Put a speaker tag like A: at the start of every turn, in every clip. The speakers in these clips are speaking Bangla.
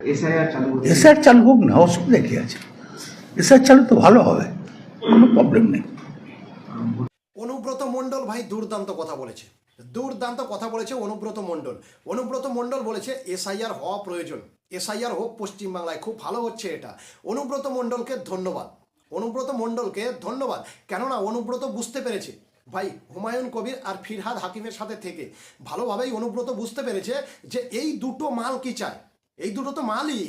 A: এসআইআর চালু
B: এসআর চালু হোক না অসুবিধা কি আছে? এসআর চালু তো ভালো হবে কোনো প্রবলেম নেই।
C: অনুব্রত মণ্ডল ভাই দুর্দান্ত কথা বলেছে। দুর্দান্ত কথা বলেছে অনুব্রত মণ্ডল। অনুব্রত মণ্ডল বলেছে এসআইআর হওয়া প্রয়োজন। এসআইআর হোক পশ্চিমবাংলায় খুব ভালো হচ্ছে এটা। অনুব্রত মণ্ডলকে ধন্যবাদ। অনুব্রত মণ্ডলকে ধন্যবাদ। কেননা অনুব্রত বুঝতে পেরেছে ভাই হুমায়ুন কবির আর ফিরহাদ হাকিমের সাথে থেকে। ভালোভাবেই অনুব্রত বুঝতে পেরেছে যে এই দুটো মাল কি চায়? এই দুটো তো মালই।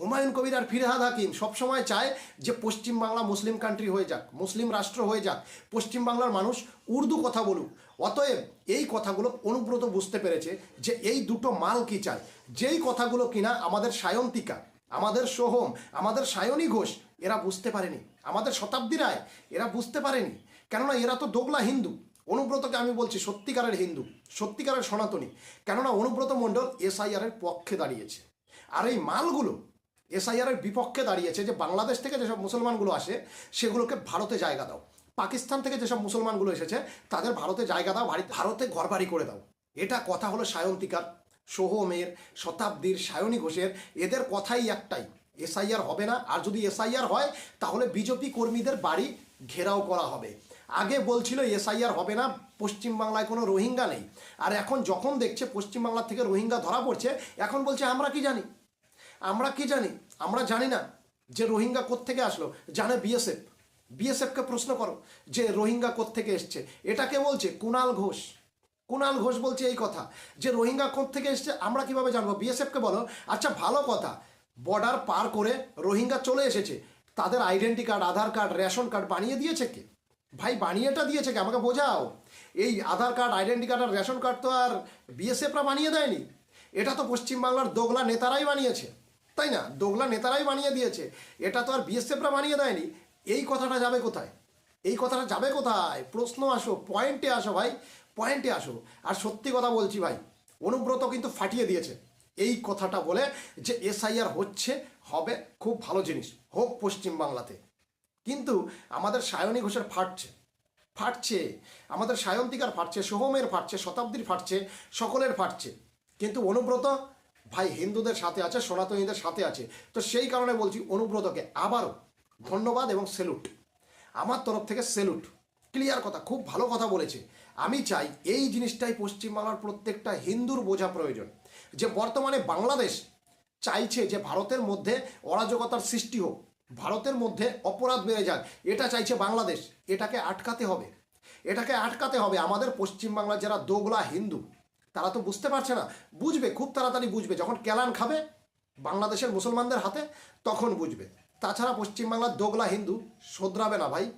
C: হুমায়ুন কবির আর ফিরহাদ হাকিম সবসময় চায় যে পশ্চিমবাংলা মুসলিম কান্ট্রি হয়ে যাক, মুসলিম রাষ্ট্র হয়ে যাক, পশ্চিমবাংলার মানুষ উর্দু কথা বলুক। অতএব এই কথাগুলো অনুব্রত বুঝতে পেরেছে যে এই দুটো মাল কি চায়। যেই কথাগুলো কিনা আমাদের সায়ন্তিকা, আমাদের সোহম, আমাদের সায়নী ঘোষ, এরা বুঝতে পারেনি। আমাদের শতাব্দী রায়, এরা বুঝতে পারেনি। কেননা এরা তো দোগলা হিন্দু। অনুব্রতকে আমি বলছি সত্যিকারের হিন্দু, সত্যিকারের সনাতনী। কেননা অনুব্রত মণ্ডল এসআইআর এর পক্ষে দাঁড়িয়েছে। আর এই মালগুলো এসআইআর এর বিপক্ষে দাঁড়িয়েছে যে বাংলাদেশ থেকে যেসব মুসলমানগুলো আসে, সেগুলোকে ভারতে জায়গা দাও। পাকিস্তান থেকে যেসব মুসলমানগুলো এসেছে, তাদের ভারতে জায়গা দাও ভারী- ভারতে ঘরবাড়ি করে দাও। এটা কথা হলো সায়ন্তিকার সোহমের শতাব্দীর সায়নী ঘোষের। এদের কথাই একটাই এসআইআর হবে না। আর যদি এসআইআর হয়, তাহলে বিজেপি কর্মীদের বাড়ি ঘেরাও করা হবে। আগে বলছিল এসআইআর হবে না, পশ্চিমবাংলায় কোনো রোহিঙ্গা নেই। আর এখন যখন দেখছে পশ্চিমবাংলা থেকে রোহিঙ্গা ধরা পড়ছে, এখন বলছে, আমরা কি জানি? আমরা কি জানি? আমরা জানি না যে রোহিঙ্গা কোত্থেকে আসলো। জানে বিএসএফ? বিএসএফকে প্রশ্ন করো যে রোহিঙ্গা কোত্থেকে এসছে? এটা কে বলছে কুণাল ঘোষ। কুণাল ঘোষ বলছে এই কথা যে রোহিঙ্গা থেকে এসছে আমরা কীভাবে জানব? বিএসএফকে বলো। আচ্ছা ভালো কথা। বর্ডার পার করে রোহিঙ্গা চলে এসেছে। তাদের identity card, Aadhaar card, ration card বানিয়ে দিয়েছে কে? ভাই, বানিয়েটা দিয়েছে কে? আমাকে বোঝাও। এই আধার কার্ড, আইডেন্টি কার্ড আর রেশন কার্ড তো আর বিএসএফরা বানিয়ে দেয়নি। এটা তো পশ্চিমবাংলার দোগলা নেতারাই বানিয়েছে। তাই না? দোগলা নেতারাই বানিয়ে দিয়েছে। এটা তো আর বিএসএফরা বানিয়ে দেয়নি। এই কথাটা যাবে কোথায়? এই কথাটা যাবে কোথায়? প্রশ্ন আসো পয়েন্টে আসো ভাই পয়েন্টে আসো। আর সত্যি কথা বলছি ভাই, অনুব্রত কিন্তু ফাটিয়ে দিয়েছে। এই কথাটা বলে যে এসআইআর হচ্ছে, হবে খুব ভালো জিনিস, হোক পশ্চিমবাংলাতে। কিন্তু আমাদের সায়নী ঘোষের ফাটছে। ফাটছে। আমাদের সায়ন্তিকার ফাটছে, সোহমের ফাটছে, শতাব্দীর ফাটছে, সকলের ফাটছে। কিন্তু অনুব্রত ভাই হিন্দুদের সাথে আছে, সনাতনীদের সাথে আছে। তো সেই কারণে বলছি অনুব্রতকে আবারও ধন্যবাদ এবং সেলুট আমার তরফ থেকে সেলুট ক্লিয়ার কথা, খুব ভালো কথা বলেছে। আমি চাই এই জিনিসটাই পশ্চিমবাংলার প্রত্যেকটা হিন্দুর বোঝা প্রয়োজন। যে বর্তমানে বাংলাদেশ চাইছে যে ভারতের মধ্যে অরাজকতার সৃষ্টি হোক, ভারতের মধ্যে অপরাধ বেড়ে যাক, এটা চাইছে বাংলাদেশ। এটাকে আটকাতে হবে। এটাকে আটকাতে হবে আমাদের পশ্চিমবাংলার যারা দোগলা হিন্দু। তারা তো বুঝতে পারছে না। বুঝবে, খুব তাড়াতাড়ি বুঝবে। যখন কেলান খাবে বাংলাদেশের মুসলমানদের হাতে, তখন বুঝবে। তাছাড়া পশ্চিমবাংলার দোগলা হিন্দু শোধরাবে না ভাই।